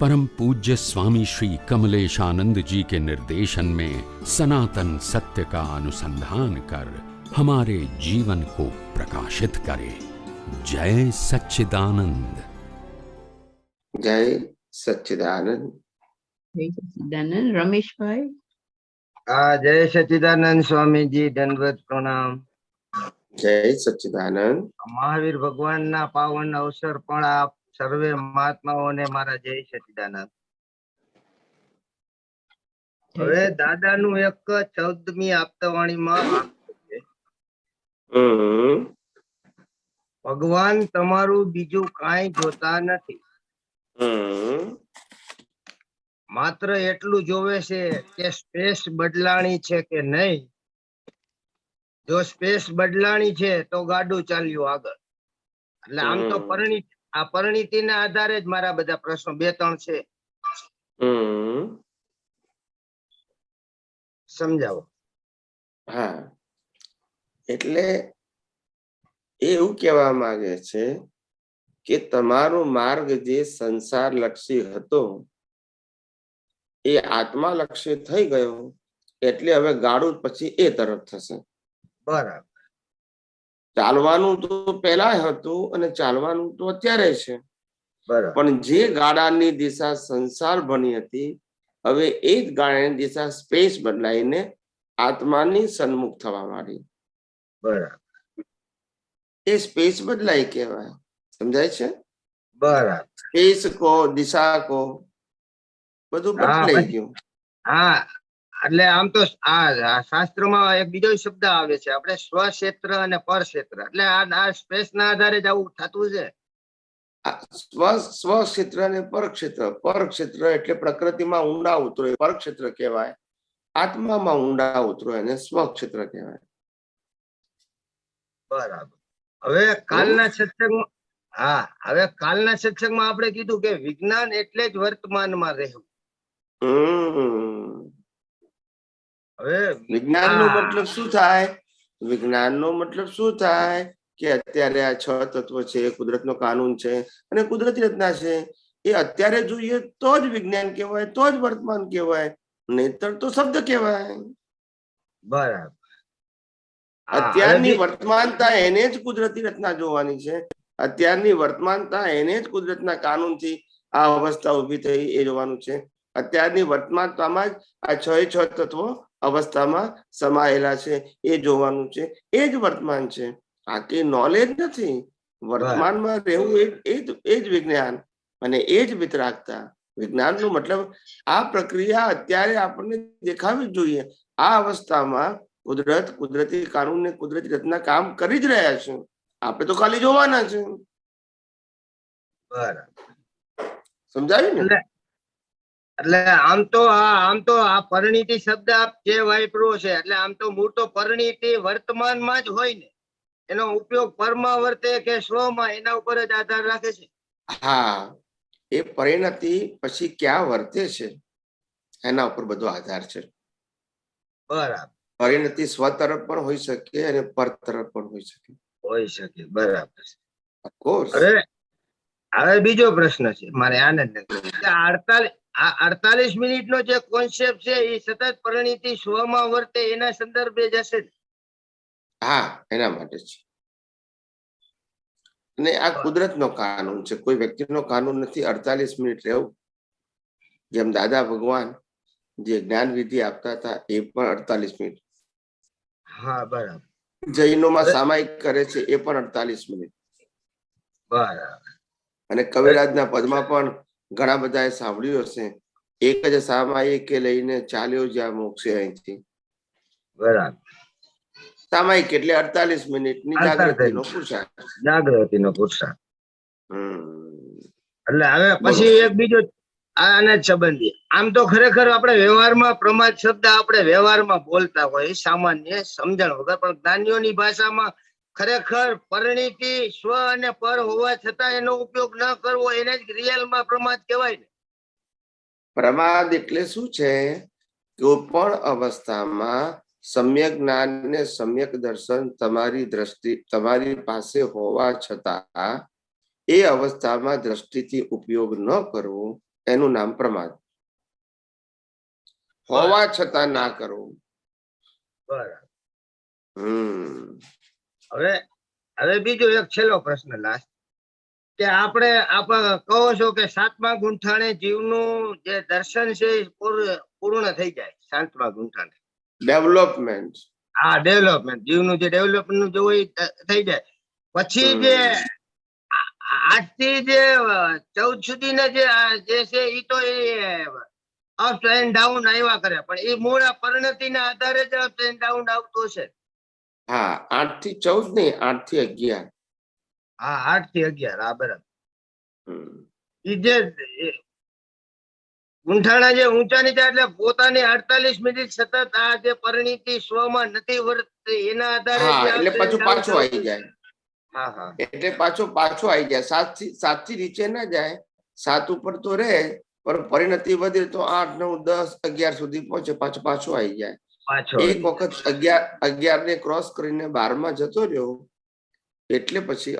परम पूज्य स्वामी श्री कमलेशानंद जी के निर्देशन में सनातन सत्य का अनुसंधान कर हमारे जीवन को प्रकाशित करे। जय सच्चिदानंद। जय सच्चिदानंद। रमेश भाई? जय सच्चिदानंद स्वामी जी दंडवत प्रणाम। जय सच्चिदानंद। महावीर भगवान ना पावन अवसर पर आप સર્વે મહાત્માઓને મારા જય સચિદાનંદ. હવે દાદાનું એક ચૌદમી આપતાવાણીમાં ભગવાન તમારું બીજું કાંઈ જોતા નથી. માત્ર એટલું જોવે છે કે સ્પેસ બદલાણી છે કે નહીં? જો સ્પેસ બદલાણી છે તો ગાડું ચાલ્યું આગળ. એટલે આમ તો. પરિણીત આ પરિણીતિના આધારે જ મારા બધા પ્રશ્નો બે ત્રણ છે. સમજાવો. હા. એટલે એવું કહેવા માંગે છે કે તમારો માર્ગ જે સંસાર લક્ષી હતો એ આત્મા લક્ષી થઈ ગયો એટલે હવે ગાડું પછી એ તરફ થશે. બરાબર. ચાલવાનું તો પહેલા હતું અને ચાલવાનું તો અત્યારે છે. પણ જે ગાડાની દિશા સંસાર બની હતી હવે એ જ ગાડાની દિશા સ્પેસ બદલાઈને આત્માની સન્મુખ થવા માંડી. બરાબર. એ સ્પેસ બદલાઈ કહેવાય. સમજાય છે? બરાબર. સ્પેસ કો દિશા કો બધું બદલાઈ ગયું. હા એટલે આમ તો આ શાસ્ત્રમાં એક બીજો શબ્દ આવે છે. આપણે સ્વક્ષેત્ર અને પરક્ષેત્ર. એટલે આ આ સ્પેસ ના આધારે જ આવું થતું છે. સ્વ સ્વક્ષેત્ર અને પરક્ષેત્ર. પરક્ષેત્ર એટલે પ્રકૃતિમાં ઊંડા ઉતરો. પરક્ષેત્ર કહેવાય. આત્મામાં ઊંડા ઉતરો એને સ્વક્ષેત્ર કહેવાય. બરાબર. હવે કાલના સત્સંગમાં હા હવે કાલના સત્સંગમાં આપણે કીધું કે વિજ્ઞાન એટલે જ વર્તમાનમાં રહેવું. હવે વિજ્ઞાન નો મતલબ શું થાય? વિજ્ઞાનનો મતલબ શું થાય? કે અત્યારે આ છ તત્વો છે કુદરતનો કાનૂન છે અને કુદરતી રચના છે. એ અત્યારે જોઈએ તો જ વિજ્ઞાન કહેવાય તો જ વર્તમાન કહેવાય નહીતર તો શબ્દ કહેવાય. બરાબર. અત્યારની વર્તમાનતા એને જ કુદરતી રચના જોવાની છે. અત્યારની વર્તમાનતા એને જ કુદરતના કાનૂનથી આ અવસ્થા ઊભી થઈ એ જોવાનું છે. અત્યારની વર્તમાનતામાં જ આ છ એ છ તત્વો અવસ્થામાં સમાયેલા છે એ જોવાનું છે એ જ વર્તમાન છે. આ કે નોલેજ નથી. વર્તમાનમાં રહેવું એ એ જ એ જ વિજ્ઞાન અને એ જ વિતરાગતા. વિજ્ઞાનનો મતલબ આ પ્રક્રિયા અત્યારે આપણને દેખાવી જ જોઈએ. આ અવસ્થામાં કુદરત કુદરતી કાનૂન ને કુદરતી રચના કામ કરી જ રહ્યા છે. આપણે તો ખાલી જોવાના છે. બરાબર. સમજાયું ને? એટલે આમ તો આ આમ તો આ પરિણીતિ શબ્દ આપ જે વાપર્યો છે એટલે આમ તો મૂળ તો પરિણીતિ વર્તમાનમાં જ હોય ને. એનો ઉપયોગ પરમાં વર્તે કે સ્વમાં એના ઉપર જ આધાર રાખે છે. હા એ પરિણતિ પછી ક્યાં વર્તે છે? એના ઉપર બધો આધાર છે. બરાબર. પરિણતિ સ્વ તરફ પણ હોઈ શકે અને પર તરફ પણ હોઈ શકે. હોઈ શકે બરાબર ઓફકોર્સ હવે બીજો પ્રશ્ન છે મારે આનંદ કે અડતાલીસ આ અડતાલીસ મિનિટ નો જે કોન્સેપ્ટ છે એ સતત પરિણીતિ સ્વમાં વર્તે એના સંદર્ભે જશે હા એના માટે છે અને આ કુદરતનો કાનૂન છે કોઈ વ્યક્તિનો કાનૂન નથી અડતાલીસ મિનિટ રહેવું. જેમ દાદા ભગવાન જે જ્ઞાન વિધિ આપતા હતા એ પણ અડતાલીસ મિનિટ. હા બરાબર. જૈનોમાં સામાયિક કરે છે એ પણ અડતાલીસ મિનિટ. બરાબર. અને કવિરાજના પદમાં પણ ઘણા બધાએ સાંભળ્યું હશે. એક જ સામાયિક લઈને ચાલ્યો જ્યાં મોક્ષે અહીંથી. બરાબર. સામાયિક એટલે અડતાલીસ મિનિટની જાગૃતિનો પુરસાદ. જાગૃતિનો નો પુરુષાર્થ એટલે હવે પછી એક બીજો આને સંબંધી. આમ તો ખરેખર આપણે વ્યવહારમાં પ્રમાદ શબ્દ આપણે વ્યવહારમાં બોલતા હોય સામાન્ય સમજણ વગર. પણ જ્ઞાનીઓની ભાષામાં ખરેખર પરિણીતિ સ્વ અને પર હોવા છતાં એનો ઉપયોગ ન કરવો એને જ રિયલમાં પ્રમાદ કહેવાય ને. પ્રમાદ એટલે શું છે? કોઈ પણ અવસ્થામાં સમ્યક જ્ઞાન ને સમ્યક દર્શન તમારી દ્રષ્ટિ તમારી પાસે હોવા છતાં એ અવસ્થામાં દ્રષ્ટિથી ઉપયોગ ન કરવો એનું નામ પ્રમાદ. હોવા છતાં ના કરવું. બરાબર. હમ. હવે હવે બીજો એક છેલ્લો પ્રશ્ન લાસ્ટ કે આપણે આપ કહો છો કે સાતમા ગુંઠાણે જીવનું જે દર્શન છે પૂર્ણ થઈ જાય સાતમા ગુંઠાણે ડેવલપમેન્ટ હા ડેવલપમેન્ટ જીવનું જે ડેવલપમેન્ટ જે હોય એ થઈ જાય. પછી જે આજથી જે ચૌદ સુધીના જે જે છે એ તો એ અપ એન્ડ ડાઉન આવ્યા કરે. પણ એ મૂળ પરિણતિના આધારે જ અપ એન્ડ ડાઉન આવતો છે. હા આઠથી ચૌદ નહીં આઠથી અગિયાર. હા આઠથી અગિયાર હા બરાબર. હમ. જે એ ગુંઠાણા જે ઊંચા નીચા એટલે પોતાની અડતાલીસ મિનિટ સતત આ જે પરિણીતિ સ્વમાં નથી વર્તતી એના આધારે એટલે પાછું પાછું આવી જાય. હા હા. એટલે પાછો પાછો આવી જાય. સાતથી સાતથી નીચે ના જાય સાત ઉપર તો રહે પણ પરિણતિ વધે તો આઠ નવ દસ અગિયાર સુધી પહોંચે પાછો પાછો આવી જાય. એક વખત અગિયાર અગિયાર ને ક્રોસ કરીને બારમાં જતો રહ્યો એટલે પછી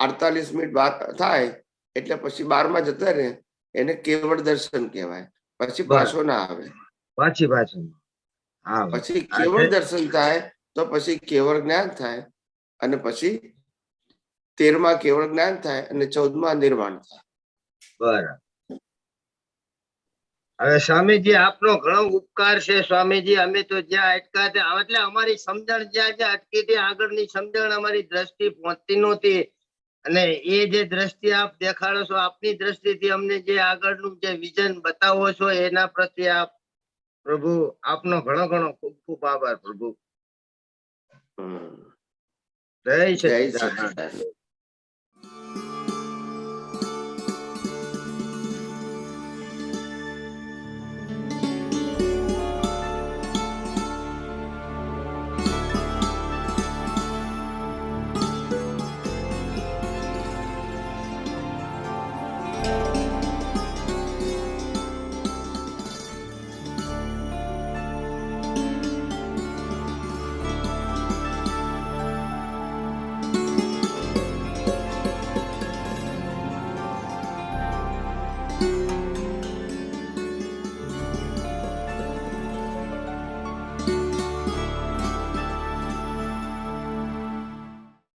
અડતાલીસ મિનિટ બાર થાય એટલે પછી બારમાં જતા રહે એને કેવળ દર્શન કહેવાય. પછી પાછો ના આવે. પાછી પાછો. હા. પછી કેવળ દર્શન થાય તો પછી કેવળ જ્ઞાન થાય અને પછી તેરમાં કેવળ જ્ઞાન થાય અને ચૌદમાં નિર્વાણ થાય. બરાબર. હવે સ્વામીજી આપનો ઘણો ઉપકાર છે. સ્વામીજી અમે તો જ્યાં અટકા ત્યાં એટલે અમારી સમજણ જ્યાં જ્યાં અટકી હતી આગળની સમજણ અમારી દ્રષ્ટિ પહોંચતી નહોતી. અને એ જે દ્રષ્ટિ આપ દેખાડો છો આપની દ્રષ્ટિથી અમને જે આગળનું જે વિઝન બતાવો છો એના પ્રત્યે આપ પ્રભુ આપનો ઘણો ઘણો ખૂબ ખૂબ આભાર પ્રભુ. જય જય